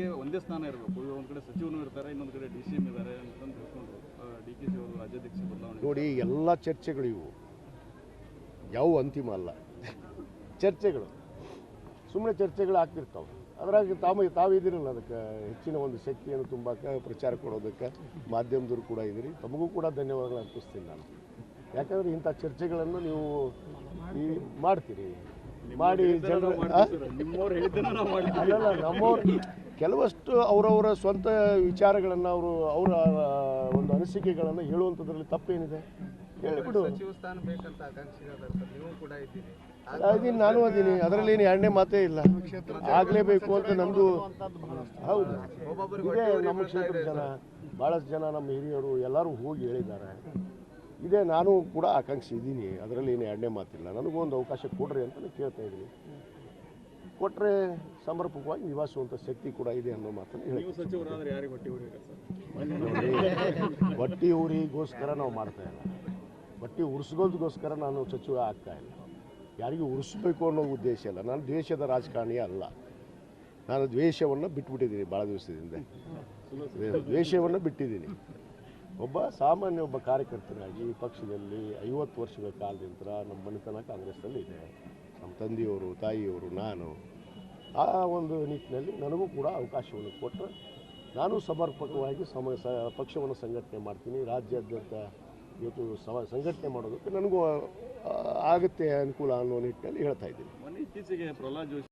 ಒಬ್ಬರಿಗೆ ಒಂದೇ ಸ್ಥಾನ ಇರಬೇಕು. ಒಂದು ಕಡೆ ಸಚಿವನು ಇರ್ತಾರೆ ಇನ್ನೊಂದು ಕಡೆ ಡಿ ಸಿ ಎಂ ಇದ್ದಾರೆ ಅಂತಂದು ತಿಳ್ಕೊಂಡು ಡಿ ಕೆ ಶಿ ಅವರು ರಾಜ್ಯಾಧ್ಯಕ್ಷ ಬದಲಾವಣೆ. ನೋಡಿ ಎಲ್ಲ ಚರ್ಚೆಗಳು ಇವು. ಯಾವ ಅಂತಿಮ ಅಲ್ಲ. ಚರ್ಚೆಗಳು. ಸುಮ್ಮನೆ ಚರ್ಚೆಗಳು ಆಗ್ತಿರ್ತಾವೆ. ಅದ್ರಾಗ ತಾವು ತಾವಿದ್ದೀರಲ್ಲ ಅದಕ್ಕೆ ಹೆಚ್ಚಿನ ಒಂದು ಶಕ್ತಿಯನ್ನು ತುಂಬಕ್ಕೆ ಪ್ರಚಾರ ಕೊಡೋದಕ್ಕೆ ಮಾಧ್ಯಮದವರು ಕೂಡ ಇದ್ದೀರಿ. ತಮಗೂ ಕೂಡ ಧನ್ಯವಾದಗಳು ಅರ್ಪಿಸ್ತೀನಿ ನಾನು. ಯಾಕಂದರೆ ಇಂಥ ಚರ್ಚೆಗಳನ್ನು ನೀವು ಈ ಮಾಡ್ತೀರಿ. ಮಾಡಿ ಜನರು ನಿಮ್ಮವ್ರು ಕೆಲವಷ್ಟು ಅವರವರ ಸ್ವಂತ ವಿಚಾರಗಳನ್ನು ಅವರು ಅವರ ಒಂದು ಅನಿಸಿಕೆಗಳನ್ನು ಹೇಳುವಂಥದ್ರಲ್ಲಿ ತಪ್ಪೇನಿದೆ? ಹೇಳಿಬಿಡು ಅದೀನಿ ನಾನು ಅದೀನಿ. ಅದರಲ್ಲಿ ಏನು ಎರಡನೇ ಮಾತೇ ಇಲ್ಲ. ಆಗಲೇಬೇಕು ಅಂತ ನಮ್ಮದು ಹೌದು. ಇದೇ ನಮ್ಮ ಕ್ಷೇತ್ರದ ಜನ. ಭಾಳಷ್ಟು ಜನ ನಮ್ಮ ಹಿರಿಯರು ಎಲ್ಲರೂ ಹೋಗಿ ಹೇಳಿದ್ದಾರೆ. ಇದೇ ನಾನು ಕೂಡ ಆಕಾಂಕ್ಷೆ ಇದ್ದೀನಿ. ಅದರಲ್ಲಿ ಏನು ಎರಡನೇ ಮಾತಿಲ್ಲ. ನನಗೂ ಒಂದು ಅವಕಾಶ ಕೊಡ್ರಿ ಅಂತ ಕೇಳ್ತಾ ಇದ್ದೀನಿ. ಕೊಟ್ಟರೆ ಸಮರ್ಪಕವಾಗಿ ನಿವಾಸುವಂಥ ಶಕ್ತಿ ಕೂಡ ಇದೆ ಅನ್ನೋ ಮಾತನ್ನು ಹೇಳಿ ಬಟ್ಟಿ ಊರಿಗೋಸ್ಕರ ನಾವು ಮಾಡ್ತಾ ಇಲ್ಲ. ಬಟ್ಟಿ ಉರ್ಸ್ಗೋದಕ್ಕೋಸ್ಕರ ನಾನು ಸಚಿವ ಆಗ್ತಾ ಇಲ್ಲ. ಯಾರಿಗೂ ಉರಿಸ್ಬೇಕು ಅನ್ನೋ ಉದ್ದೇಶ ಇಲ್ಲ. ನಾನು ದ್ವೇಷದ ರಾಜಕಾರಣಿ ಅಲ್ಲ. ನಾನು ದ್ವೇಷವನ್ನು ಬಿಟ್ಬಿಟ್ಟಿದ್ದೀನಿ ಭಾಳ ದಿವಸದಿಂದ. ದ್ವೇಷವನ್ನು ಬಿಟ್ಟಿದ್ದೀನಿ. ಒಬ್ಬ ಸಾಮಾನ್ಯ ಒಬ್ಬ ಕಾರ್ಯಕರ್ತನಾಗಿ ಈ ಪಕ್ಷದಲ್ಲಿ ಐವತ್ತು ವರ್ಷಗಳ ಕಾಲದಿಂದ ನಮ್ಮ ಮನೆತನ ಕಾಂಗ್ರೆಸ್ನಲ್ಲಿ ಇದೆ. ನಮ್ಮ ತಂದೆಯವರು ತಾಯಿಯವರು ನಾನು ಆ ಒಂದು ನಿಟ್ಟಿನಲ್ಲಿ ನನಗೂ ಕೂಡ ಅವಕಾಶವನ್ನು ಕೊಟ್ಟರೆ. ನಾನು ಸಮರ್ಪಕವಾಗಿ ಸಮ ಸ, ಪಕ್ಷವನ್ನು ಸಂಘಟನೆ ಮಾಡ್ತೀನಿ. ರಾಜ್ಯಾದ್ಯಂತ ಇವತ್ತು ಸಮ, ಸಂಘಟನೆ ಮಾಡೋದಕ್ಕೆ ನನಗೂ ಆಗುತ್ತೆ ಅನುಕೂಲ ಅನ್ನೋ ನಿಟ್ಟಿನಲ್ಲಿ ಹೇಳ್ತಾ ಇದ್ದೀನಿ. ಇತ್ತೀಚೆಗೆ ಪ್ರಹ್ಲಾದ್ ಜೋಶಿ